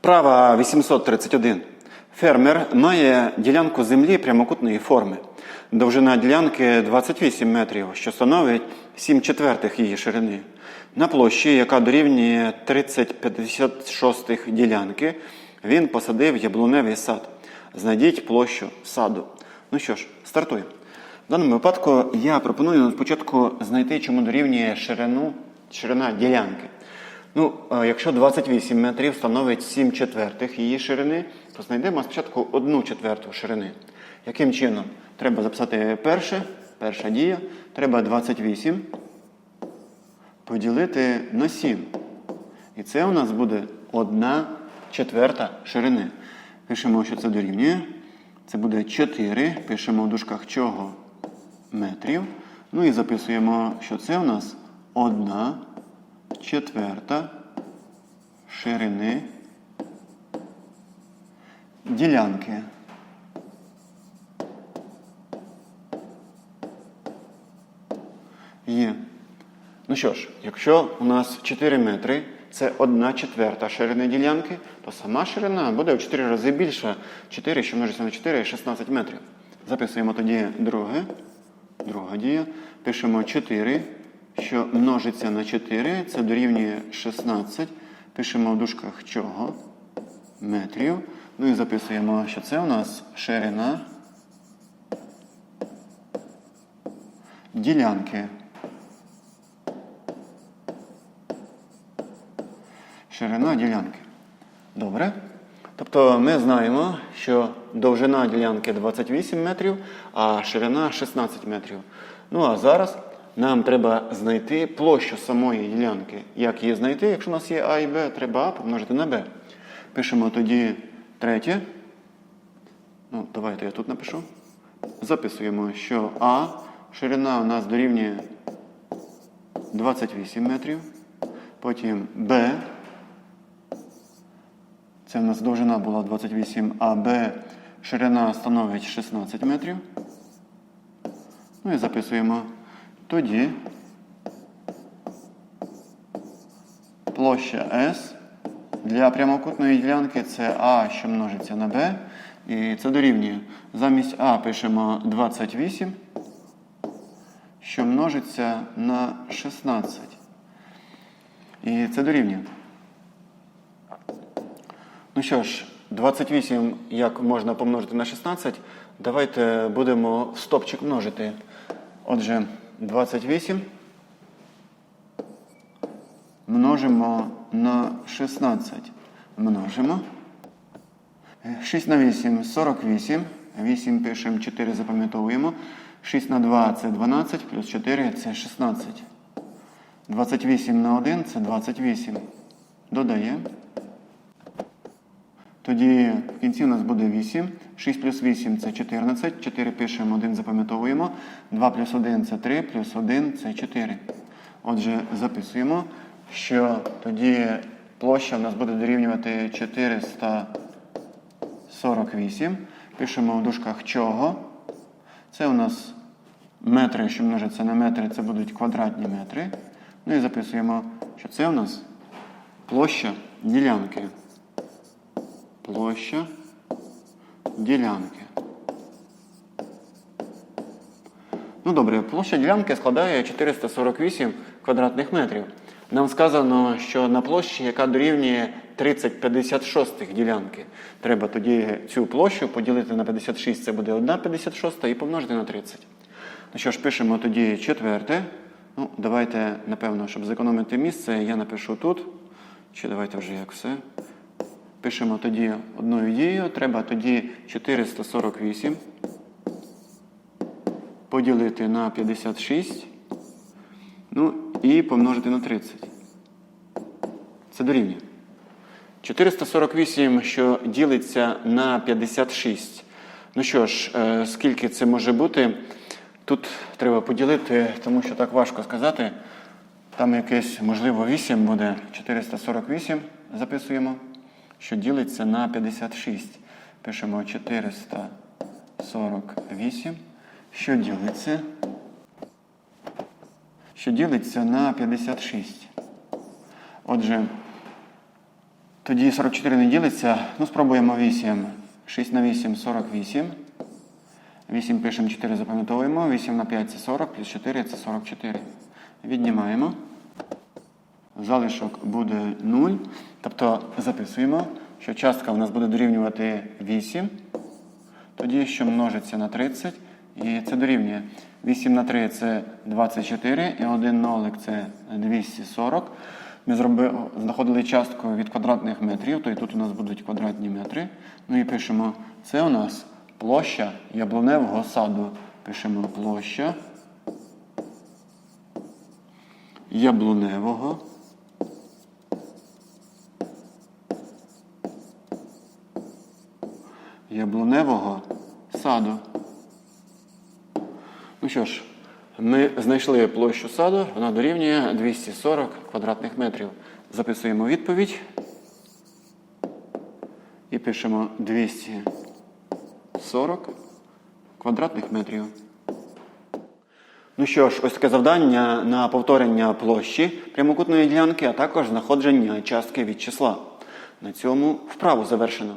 Вправа 831. Фермер має ділянку землі прямокутної форми. Довжина ділянки 28 метрів, що становить 7 четвертих її ширини. На площі, яка дорівнює 30-56 ділянки, він посадив яблуневий сад. Знайдіть площу саду. Ну що ж, стартуємо. В даному випадку я пропоную спочатку знайти, чому дорівнює ширину, ширина ділянки. Ну, е, якщо 28 метрів становить 7 четвертих її ширини, то знайдемо спочатку 1 четверту ширини. Яким чином? Треба записати перше, перша дія. Треба 28 поділити на 7. І це у нас буде 1 четверта ширини. Пишемо, що це дорівнює. Це буде 4. Пишемо в дужках чого метрів. Ну і записуємо, що це у нас 1 четверта ширини ділянки. Є. Ну що ж, якщо у нас 4 метри, це 1 четверта ширини ділянки, то сама ширина буде в 4 рази більша. 4, що множиться на 4, 16 метрів. Записуємо тоді друге. Друга дія. Пишемо 4, що множиться на 4, це дорівнює 16. Пишемо в дужках чого? Метрів. Ну і записуємо, що це у нас ширина ділянки. Ширина ділянки. Добре. Тобто ми знаємо, що довжина ділянки 28 метрів, а ширина 16 метрів. Ну а зараз нам треба знайти площу самої ділянки. Як її знайти? Якщо у нас є А і Б, треба А помножити на Б. Пишемо тоді третє. Ну, давайте я тут напишу. Записуємо, що А ширина у нас дорівнює 28 метрів. Потім Б. Це в нас довжина була 28, а Б ширина становить 16 метрів. Ну і записуємо. Тоді площа S для прямокутної ділянки це А, що множиться на Б. І це дорівнює. Замість А пишемо 28, що множиться на 16. І це дорівнює. Ну що ж, 28 як можна помножити на 16, давайте будемо в стопчик множити. Отже, 28 множимо на 16. Множимо. 6 на 8 48. 8 пишемо, 4 запам'ятовуємо. 6 на 2 це 12, плюс 4 це 16. 28 на 1 це 28. Додаємо. Тоді в кінці у нас буде 8. 6 плюс 8 це 14. 4 пишемо, 1 запам'ятовуємо. 2 плюс 1 це 3, плюс 1 це 4. Отже, записуємо, що тоді площа у нас буде дорівнювати 448. Пишемо в дужках чого. Це у нас метри, що множиться на метри, це будуть квадратні метри. Ну і записуємо, що це у нас площа ділянки площа ділянки. Ну добре, площа ділянки складає 448 квадратних метрів. Нам сказано, що на площі, яка дорівнює 30-56 ділянки, треба тоді цю площу поділити на 56, це буде 1 56 і помножити на 30. Ну що ж, пишемо тоді четверте. Ну, Давайте, напевно, щоб зекономити місце, я напишу тут. Чи давайте вже як все. Пишемо тоді одною дією. Треба тоді 448 поділити на 56. Ну і помножити на 30. Це дорівнює. 448, що ділиться на 56. Ну що ж, е, скільки це може бути? Тут треба поділити, тому що так важко сказати. Там якесь, можливо, 8 буде. 448 записуємо що ділиться на 56. Пишемо 448, що ділиться, що ділиться на 56. Отже, Тоді 44 не ділиться. Ну, спробуємо 8. 6 на 8 48. 8 пишемо, 4 запам'ятовуємо. 8 на 5 це 40, плюс 4 це 44. Віднімаємо. Залишок буде 0. Тобто записуємо, що частка у нас буде дорівнювати 8. Тоді, що множиться на 30, і це дорівнює. 8 на 3 це 24, і 1 нолик це 240. Ми зроби, знаходили частку від квадратних метрів, то і тут у нас будуть квадратні метри. Ну і пишемо, це у нас площа яблуневого саду. Пишемо площа яблуневого яблуневого саду. Ну що ж, ми знайшли площу саду, вона дорівнює 240 квадратних метрів. Записуємо відповідь і пишемо 240 квадратних метрів. Ну що ж, ось таке завдання на повторення площі прямокутної ділянки, а також знаходження частки від числа. На цьому вправу завершено.